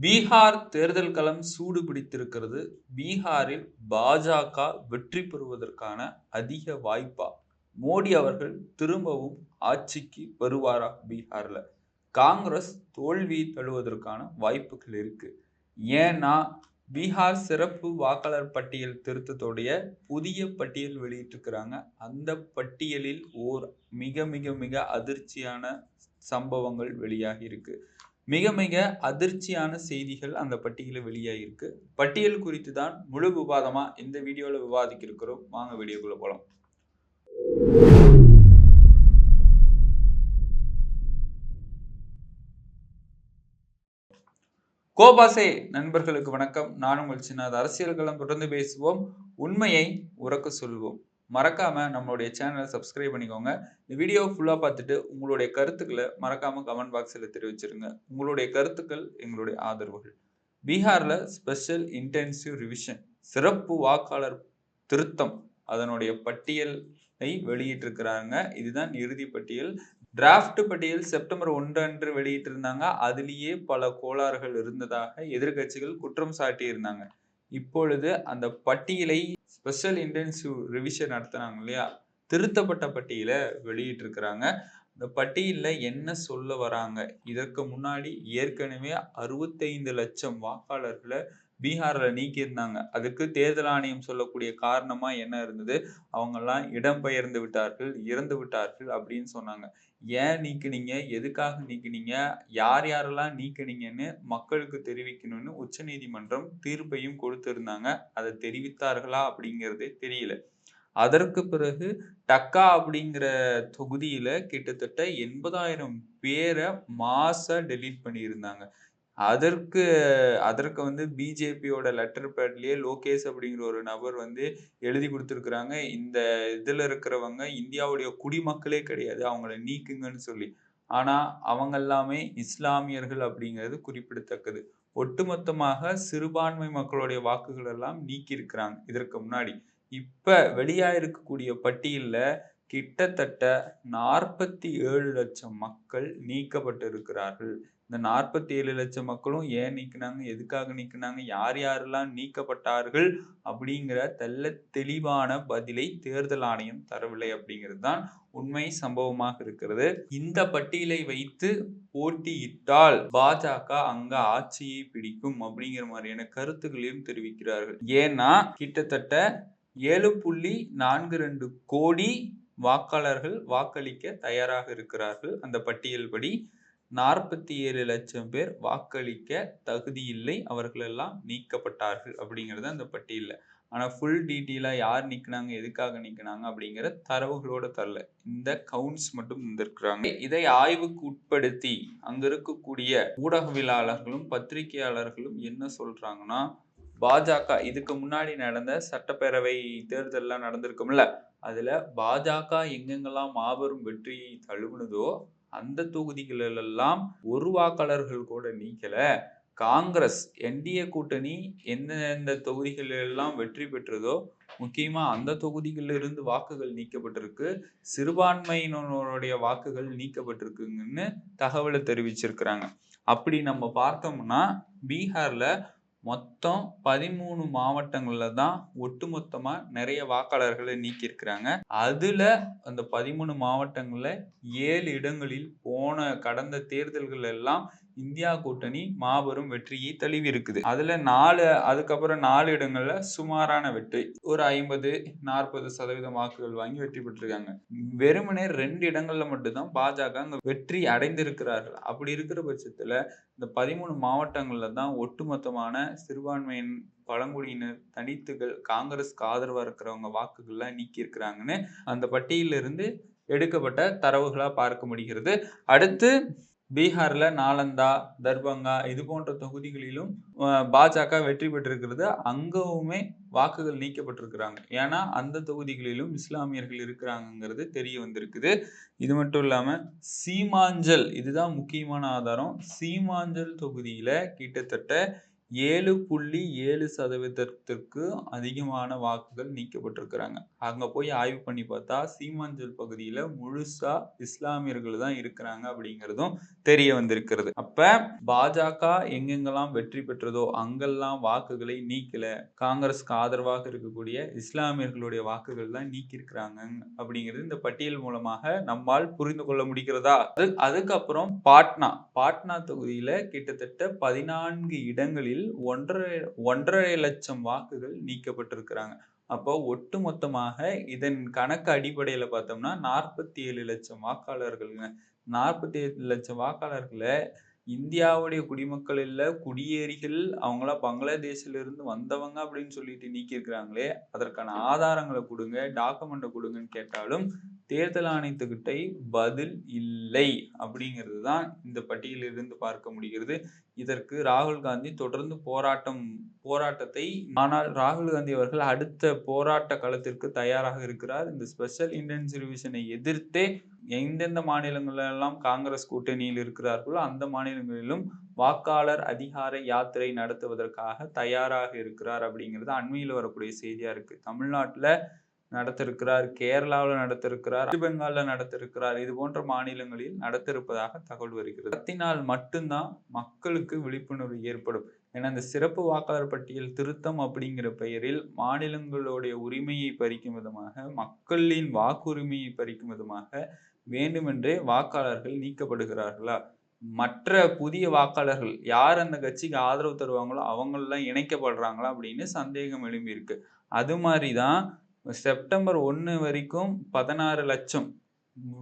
பீகார் தேர்தல் களம் சூடு பிடித்திருக்கிறது. பீகாரில் பாஜக வெற்றி பெறுவதற்கான அதிக வாய்ப்பா? மோடி அவர்கள் திரும்பவும் ஆட்சிக்கு வருவாரா பீகார்ல? காங்கிரஸ் தோல்வி தழுவதற்கான வாய்ப்புகள் இருக்கு. ஏன்னா பீகார் சிறப்பு வாக்காளர் பட்டியல் திருத்தத்துடைய புதிய பட்டியல் வெளியிட்டிருக்கிறாங்க. அந்த பட்டியலில் ஓர் மிக மிக மிக அதிர்ச்சியான சம்பவங்கள் வெளியாகி இருக்கு மிக மிக அதிர்ச்சியான செய்திகள் அந்த பட்டியலில் வெளியாகிருக்கு பட்டியல் குறித்து தான் முழு விவாதமாக இந்த வீடியோவில் விவாதிக்க இருக்கிறோம் வாங்க வீடியோக்குள்ளே போகலாம் கோபாசே நண்பர்களுக்கு வணக்கம். நான் உங்கள் சின்னது அரசியல்களம் தொடர்ந்து பேசுவோம். உண்மையை உறக்க சொல்வோம். மறக்காமல் நம்மளுடைய சேனலை சப்ஸ்கிரைப் பண்ணிக்கோங்க. இந்த வீடியோ ஃபுல்லாக பார்த்துட்டு உங்களுடைய கருத்துக்களை மறக்காமல் கமெண்ட் பாக்ஸில் தெரிவிச்சிருங்க. உங்களுடைய கருத்துக்கள் எங்களுடைய ஆதரவுகள். பீகாரில் ஸ்பெஷல் இன்டென்சிவ் ரிவிஷன் சிறப்பு வாக்காளர் திருத்தம் அதனுடைய பட்டியலை வெளியிட்டிருக்கிறாங்க. இதுதான் இறுதி பட்டியல். டிராஃப்ட் பட்டியல் செப்டம்பர் ஒன்று அன்று வெளியிட்டிருந்தாங்க. அதுலேயே பல கோளாறுகள் இருந்ததாக எதிர்கட்சிகள் குற்றம் சாட்டியிருந்தாங்க. இப்பொழுது அந்த பட்டியலை ஸ்பெஷல் இன்டென்சிவ் ரிவிஷன் நடத்தினாங்க இல்லையா? திருத்தப்பட்ட பட்டியலை வெளியிட்டிருக்கிறாங்க. இந்த பட்டியலில் என்ன சொல்ல வராங்க? இதற்கு முன்னாடி ஏற்கனவே அறுபத்தைந்து லட்சம் வாக்காளர்களை பீகாரில் நீக்கியிருந்தாங்க. அதுக்கு தேர்தல் ஆணையம் சொல்லக்கூடிய காரணமாக என்ன இருந்தது? அவங்கெல்லாம் இடம்பெயர்ந்து விட்டார்கள் இறந்து விட்டார்கள் அப்படின்னு சொன்னாங்க. ஏன் நீக்கினீங்க? எதுக்காக நீக்கினீங்க? யார் யாரெல்லாம் நீக்கினீங்கன்னு மக்களுக்கு தெரிவிக்கணும்னு உச்சநீதிமன்றம் தீர்ப்பையும் கொடுத்திருந்தாங்க. அதை தெரிவித்தார்களா அப்படிங்கிறதே தெரியல. அதற்கு பிறகு டக்கா அப்படிங்கிற தொகுதியில கிட்டத்தட்ட எண்பதாயிரம் பேரை மாச டெலீட் பண்ணியிருந்தாங்க. அதற்கு அதற்கு வந்து பிஜேபியோட லெட்டர் பேட்லயே லோகேஷ் அப்படிங்கிற ஒரு நபர் வந்து எழுதி கொடுத்துருக்குறாங்க. இந்த இதில் இருக்கிறவங்க இந்தியாவுடைய குடிமக்களே கிடையாது அவங்கள நீக்குங்கன்னு சொல்லி. ஆனால் அவங்க எல்லாமே இஸ்லாமியர்கள் அப்படிங்கிறது குறிப்பிடத்தக்கது. ஒட்டுமொத்தமாக சிறுபான்மை மக்களுடைய வாக்குகள் எல்லாம் நீக்கி இருக்கிறாங்க இதற்கு முன்னாடி. இப்போ வெளியாக இருக்கக்கூடிய பட்டியலில் கிட்டத்தட்ட நாற்பத்தி ஏழு லட்சம் மக்கள் நீக்கப்பட்டிருக்கிறார்கள். இந்த நாற்பத்தி ஏழு லட்சம் மக்களும் ஏன் நீக்கினாங்க? எதுக்காக நீக்கினாங்க? யார் யாரெல்லாம் நீக்கப்பட்டார்கள்? அப்படிங்கிற தெல்ல தெளிவான பதிலை தேர்தல் ஆணையம் தரவில்லை அப்படிங்கிறது தான் உண்மை சம்பவமாக இருக்கிறது. இந்த பட்டியலை வைத்து போட்டியிட்டால் பாஜக அங்க ஆட்சியை பிடிக்கும் அப்படிங்கிற மாதிரியான கருத்துக்களையும் தெரிவிக்கிறார்கள். ஏன்னா கிட்டத்தட்ட ஏழு புள்ளி நான்கு ரெண்டு கோடி வாக்காளர்கள் வாக்களிக்க தயாராக இருக்கிறார்கள். அந்த பட்டியல் படி நாற்பத்தி ஏழு லட்சம் பேர் வாக்களிக்க தகுதி இல்லை அவர்களெல்லாம் நீக்கப்பட்டார்கள் அப்படிங்கிறது அந்த பட்டியலில். ஆனால் ஃபுல் டீட்டெயிலாக யார் நிற்கினாங்க எதுக்காக நிற்கினாங்க அப்படிங்கிற தரவுகளோட தரல. இந்த கவுண்ட்ஸ் மட்டும் இருந்திருக்கிறாங்க இதை ஆய்வுக்கு உட்படுத்தி அங்கே இருக்கக்கூடிய ஊடகவியலாளர்களும் பத்திரிகையாளர்களும் என்ன சொல்கிறாங்கன்னா பாஜக இதுக்கு முன்னாடி நடந்த சட்டப்பேரவை தேர்தலெலாம் நடந்திருக்கும்ல அதில் பாஜக எங்கெங்கெல்லாம் மாபெரும் வெற்றியை தழுவுனதோ அந்த தொகுதிகளிலெல்லாம் ஒரு வாக்காளர்கள் கூட நீக்கலை. காங்கிரஸ் என்டிஏ கூட்டணி எந்தெந்த தொகுதிகளெல்லாம் வெற்றி பெற்றதோ முக்கியமாக அந்த தொகுதிகளில் இருந்து வாக்குகள் நீக்கப்பட்டிருக்கு. சிறுபான்மையினருடைய வாக்குகள் நீக்கப்பட்டிருக்குங்கன்னு தகவலை தெரிவிச்சிருக்கிறாங்க. அப்படி நம்ம பார்த்தோம்னா பீகாரில் மொத்தம் பதிமூணு மாவட்டங்களில் தான் ஒட்டுமொத்தமாக நிறைய வாக்காளர்களை நீக்கியிருக்கிறாங்க. அதுல அந்த பதிமூணு மாவட்டங்கள்ல ஏழு இடங்களில் போன கடந்த தேர்தல்கள் எல்லாம் இந்தியா கூட்டணி மாபெரும் வெற்றியை தழுவி இருக்குது அதுல நாலு அதுக்கப்புறம் நாலு இடங்கள்ல சுமாரான வெற்றி. ஒரு ஐம்பது நாற்பது சதவீதம் வாக்குகள் வாங்கி வெற்றி பெற்றிருக்காங்க. வெறுமனே ரெண்டு இடங்கள்ல மட்டும்தான் பாஜக அங்க வெற்றி அடைந்திருக்கிறார்கள் அப்படி இருக்கிற பட்சத்துல இந்த பதிமூணு மாவட்டங்கள்ல தான் ஒட்டுமொத்தமான சிறுபான்மையின் பழங்குடியினர் தனித்துகள் காங்கிரஸ்க்கு ஆதரவா இருக்கிறவங்க வாக்குகள்லாம் நீக்கி இருக்கிறாங்கன்னு அந்த பட்டியலிருந்து எடுக்கப்பட்ட தரவுகளாக பார்க்க முடிகிறது. அடுத்து பீகார்ல நாலந்தா தர்பங்கா இது போன்ற தொகுதிகளிலும் பாஜக வெற்றி பெற்றிருக்கிறது. அங்கவுமே வாக்குகள் நீக்கப்பட்டிருக்கிறாங்க. ஏன்னா அந்த தொகுதிகளிலும் இஸ்லாமியர்கள் இருக்கிறாங்கிறது தெரிய வந்திருக்குது. இது மட்டும் இல்லாம சீமாஞ்சல் இதுதான் முக்கியமான ஆதாரம். சீமாஞ்சல் தொகுதியில கிட்டத்தட்ட ஏழு புள்ளி ஏழு சதவீதத்திற்கு அதிகமான வாக்குகள் நீக்கப்பட்டிருக்கிறாங்க. அங்கே போய் ஆய்வு பண்ணி பார்த்தா சீமாஞ்சல் பகுதியில் முழுசா இஸ்லாமியர்கள் தான் இருக்கிறாங்க அப்படிங்கிறதும் தெரிய வந்திருக்கிறது. அப்ப பாஜக எங்கெங்கெல்லாம் வெற்றி பெற்றதோ அங்கெல்லாம் வாக்குகளை நீக்கல. காங்கிரஸ்க்கு ஆதரவாக இருக்கக்கூடிய இஸ்லாமியர்களுடைய வாக்குகள் தான் நீக்கியிருக்கிறாங்க அப்படிங்கிறது இந்த பட்டியல் மூலமாக நம்மால் புரிந்து கொள்ள முடிகிறதா? அது அதுக்கப்புறம் பாட்னா. பாட்னா தொகுதியில் கிட்டத்தட்ட பதினான்கு இடங்களில் ஒன்றரை ஒன்றரை லட்சம் வாக்குகள் நீக்கப்பட்டிருக்கிறாங்க. அப்போ ஒட்டு மொத்தமாக இதன் கணக்கு அடிப்படையில பார்த்தோம்னா நாற்பத்தி ஏழு லட்சம் வாக்காளர்கள்ங்க. நாற்பத்தி ஏழு லட்சம் வாக்காளர்களை இந்தியாவுடைய குடிமக்கள் இல்லை குடியேறிகள் அவங்களாம் பங்களாதேஷிலிருந்து வந்தவங்க அப்படின்னு சொல்லிட்டு நீக்கியிருக்கிறாங்களே அதற்கான ஆதாரங்களை கொடுங்க டாக்குமெண்ட்டை கொடுங்கன்னு கேட்டாலும் தேர்தல் ஆணையத்துக்கிட்ட பதில் இல்லை அப்படிங்கிறது தான் இந்த பட்டியலிருந்து பார்க்க முடிகிறது. இதற்கு ராகுல் காந்தி தொடர்ந்து போராட்டம் போராட்டத்தை ஆனால் ராகுல் காந்தி அவர்கள் அடுத்த போராட்ட களத்திற்கு தயாராக இருக்கிறார். இந்த ஸ்பெஷல் இன்டென்சிவ் ரிவிஷனை எதிர்த்தே எந்தெந்த மாநிலங்களெல்லாம் காங்கிரஸ் கூட்டணியில் இருக்கிறார்களோ அந்த மாநிலங்களிலும் வாக்காளர் அதிகார யாத்திரை நடத்துவதற்காக தயாராக இருக்கிறார் அப்படிங்கிறது அண்மையில் வரக்கூடிய செய்தியா இருக்கு. தமிழ்நாட்டுல நடத்திருக்கிறார் கேரளாவில் நடத்திருக்கிறார் பெங்காலில் நடத்திருக்கிறார் இது போன்ற மாநிலங்களில் நடத்திருப்பதாக தகவல் வருகிறது. பத்தினால் மட்டும்தான் மக்களுக்கு விழிப்புணர்வு ஏற்படும். ஏன்னா இந்த சிறப்பு வாக்காளர் பட்டியல் திருத்தம் அப்படிங்கிற பெயரில் மாநிலங்களுடைய உரிமையை பறிக்கும் விதமாக மக்களின் வாக்குரிமையை பறிக்கும் விதமாக வேண்டுமென்றே வாக்காளர்கள் நீக்கப்படுகிறார்களா? மற்ற புதிய வாக்காளர்கள் யார் அந்த கட்சிக்கு ஆதரவு தருவாங்களோ அவங்களெல்லாம் இணைக்கப்படுறாங்களா அப்படின்னு சந்தேகம் எழும்பியிருக்கு அது மாதிரி தான் செப்டம்பர் ஒன்று வரைக்கும் பதினாறு லட்சம்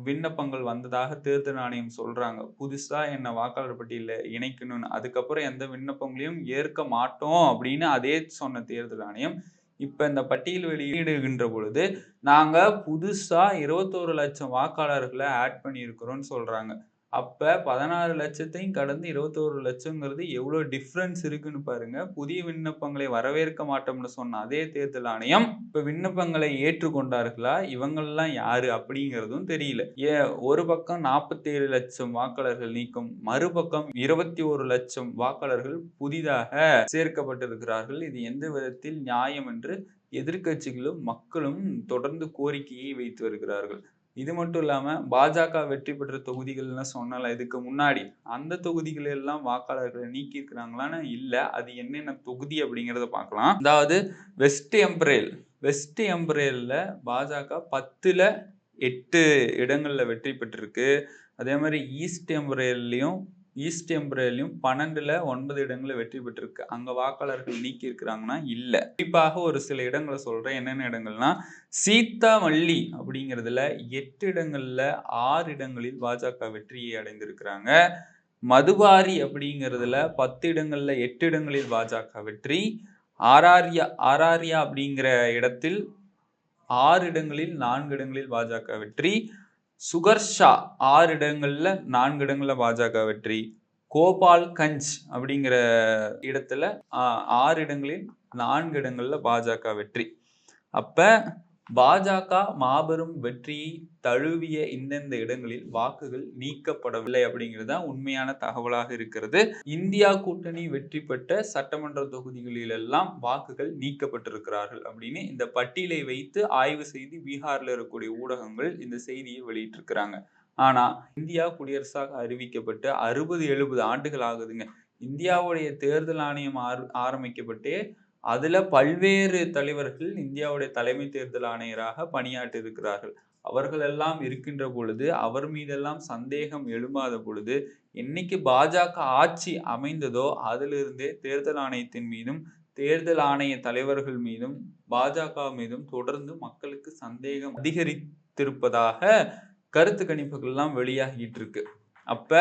விண்ணப்பங்கள் வந்ததாக தேர்தல் ஆணையம் சொல்றாங்க. புதுசா என்ன வாக்காளர் பட்டியலில் இணைக்கணும்னு. அதுக்கப்புறம் எந்த விண்ணப்பங்களையும் ஏற்க மாட்டோம் அப்படின்னு அதே சொன்ன தேர்தல் ஆணையம் இப்ப இந்த பட்டியல் வெளியிடுகின்ற பொழுது நாங்க புதுசா இருபத்தோரு லட்சம் வாக்காளர்களை ஆட் பண்ணியிருக்கிறோம்னு சொல்றாங்க. அப்போ பதினாறு லட்சத்தையும் கடந்து இருபத்தோரு லட்சங்கிறது எவ்வளோ டிஃப்ரென்ஸ் இருக்குன்னு பாருங்க. புதிய விண்ணப்பங்களை வரவேற்க மாட்டோம்னு சொன்ன அதே தேர்தல் ஆணையம் இப்போ விண்ணப்பங்களை ஏற்றுக்கொண்டார்களா? இவங்கள்லாம் யாரு அப்படிங்கிறதும் தெரியல. ஏ ஒரு பக்கம் நாற்பத்தி ஏழு லட்சம் வாக்காளர்கள் நீக்கம் மறுபக்கம் இருபத்தி ஒரு லட்சம் வாக்காளர்கள் புதிதாக சேர்க்கப்பட்டிருக்கிறார்கள். இது எந்த விதத்தில் நியாயம் என்று எதிர்கட்சிகளும் மக்களும் தொடர்ந்து கோரிக்கையை வைத்து வருகிறார்கள். இது மட்டும் இல்லாமல் பாஜக வெற்றி பெற்ற தொகுதிகள்னு சொன்னல இதுக்கு முன்னாடி அந்த தொகுதிகள் எல்லாம் வாக்காளர்களை நீக்கி இருக்கிறாங்களான்னு இல்லை. அது என்னென்ன தொகுதி அப்படிங்கிறத பார்க்கலாம். அதாவது வெஸ்ட் எம்பரேல் வெஸ்ட் எம்பரேலில் பாஜக பத்தில் எட்டு இடங்களில் வெற்றி பெற்றிருக்கு. அதே மாதிரி ஈஸ்ட் எம்பரேல்லையும் ஈஸ்ட் எம்ப்ரேலையும் பன்னெண்டுல ஒன்பது இடங்களில் வெற்றி பெற்றிருக்கு. அங்க வாக்காளர்கள் நீக்கி இருக்கிறாங்கன்னா இல்லை. குறிப்பாக ஒரு சில இடங்களை சொல்றேன். என்னென்ன இடங்கள்னா சீத்தாமல்லி அப்படிங்கிறதுல எட்டு இடங்கள்ல ஆறு இடங்களில் பாஜக வெற்றியை அடைந்திருக்கிறாங்க. மதுபாரி அப்படிங்கிறதுல பத்து இடங்கள்ல எட்டு இடங்களில் பாஜக வெற்றி. ஆராரியா ஆராரியா அப்படிங்கிற இடத்தில் ஆறு இடங்களில் நான்கு இடங்களில் பாஜக வெற்றி. சுகர்ஷா ஆறு இடங்கள்ல நான்கு இடங்கள்ல பாஜக வெற்றி. கோபால் கஞ்ச் அப்படிங்கிற இடத்துல ஆறு இடங்களில் நான்கு இடங்கள்ல பாஜக வெற்றி. அப்ப பாஜக மாபெரும் வெற்றியை தழுவிய இந்தந்த இடங்களில் வாக்குகள் நீக்கப்படவில்லை அப்படிங்கிறது தான் உண்மையான தகவலாக இருக்கிறது. இந்தியா கூட்டணி வெற்றி பெற்ற சட்டமன்ற தொகுதிகளிலெல்லாம் வாக்குகள் நீக்கப்பட்டிருக்கிறார்கள் அப்படின்னு இந்த பட்டியலை வைத்து ஆய்வு செய்து பீகார்ல இருக்கக்கூடிய ஊடகங்கள் இந்த செய்தியை வெளியிட்டிருக்கிறாங்க. ஆனா இந்தியா குடியரசாக அறிவிக்கப்பட்டு அறுபது எழுபது ஆண்டுகள் ஆகுதுங்க. இந்தியாவுடைய தேர்தல் ஆணையம் ஆரம்பிக்கப்பட்டே அதில் பல்வேறு தலைவர்கள் இந்தியாவுடைய தலைமை தேர்தல் ஆணையராக பணியாற்றி இருக்கிறார்கள் அவர்களெல்லாம் இருக்கின்ற பொழுது அவர் மீதெல்லாம் சந்தேகம் எழுமாத பொழுது என்னைக்கு பாஜக ஆட்சி அமைந்ததோ அதிலிருந்தே தேர்தல் ஆணையத்தின் மீதும் தேர்தல் ஆணைய தலைவர்கள் மீதும் பாஜக மீதும் தொடர்ந்து மக்களுக்கு சந்தேகம் அதிகரித்திருப்பதாக கருத்து கணிப்புகள்லாம் வெளியாகிட்டு இருக்கு அப்ப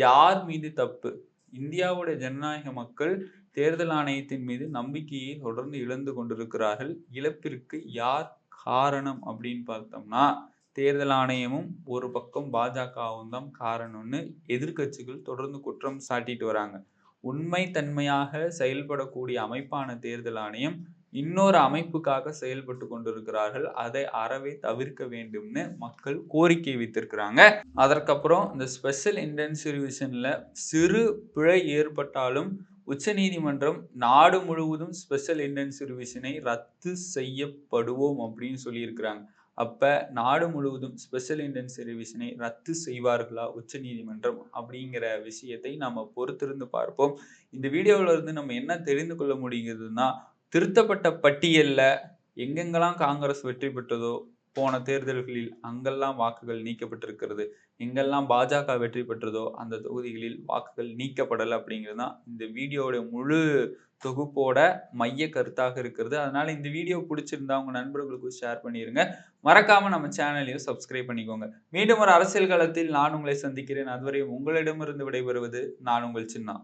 யார் மீது தப்பு? இந்தியாவுடைய ஜனநாயக மக்கள் தேர்தல் ஆணையத்தின் மீது நம்பிக்கையை தொடர்ந்து இழந்து கொண்டிருக்கிறார்கள். இழப்பிற்கு யார் காரணம் அப்படின்னு பார்த்தோம்னா தேர்தல் ஆணையமும் ஒரு பக்கம் பாஜகவும் தான் காரணம்னு எதிர்கட்சிகள் தொடர்ந்து குற்றம் சாட்டிட்டு வராங்க. உண்மை தன்மையாக செயல்படக்கூடிய அமைப்பான தேர்தல் ஆணையம் இன்னொரு அமைப்புக்காக செயல்பட்டு கொண்டிருக்கிறார்கள். அதை அறவே தவிர்க்க வேண்டும்னு மக்கள் கோரிக்கை வைத்திருக்கிறாங்க. அதற்கப்புறம் இந்த ஸ்பெஷல் இன்டென்சிவ் சிறு பிழை ஏற்பட்டாலும் உச்சநீதிமன்றம் நாடு முழுவதும் ஸ்பெஷல் இன்டென்சிவ் ரிவிஷனை ரத்து செய்யப்படுவோம் அப்படின்னு சொல்லியிருக்கிறாங்க. அப்ப நாடு முழுவதும் ஸ்பெஷல் இன்டென்சிவ் ரிவிஷனை ரத்து செய்வார்களா உச்ச நீதிமன்றம் அப்படிங்கிற விஷயத்தை நாம பொறுத்திருந்து பார்ப்போம். இந்த வீடியோவில் இருந்து நம்ம என்ன தெரிந்து கொள்ள முடிகிறதுனா திருத்தப்பட்ட பட்டியலில் எங்கெங்கெல்லாம் காங்கிரஸ் வெற்றி பெற்றதோ போன தேர்தல்களில் அங்கெல்லாம் வாக்குகள் நீக்கப்பட்டிருக்கிறது. எங்கெல்லாம் பாஜக வெற்றி பெற்றதோ அந்த தொகுதிகளில் வாக்குகள் நீக்கப்படலை அப்படிங்கிறது தான் இந்த வீடியோட முழு தொகுப்போட மைய கருத்தாக இருக்கிறது. அதனால இந்த வீடியோ பிடிச்சிருந்தா உங்க நண்பர்களுக்கும் ஷேர் பண்ணிருங்க. மறக்காம நம்ம சேனலையும் சப்ஸ்கிரைப் பண்ணிக்கோங்க. மீண்டும் ஒரு அரசியல் காலத்தில் நான் உங்களை சந்திக்கிறேன். அதுவரை உங்களிடமிருந்து விடைபெறுவது நான் உங்கள் சின்னா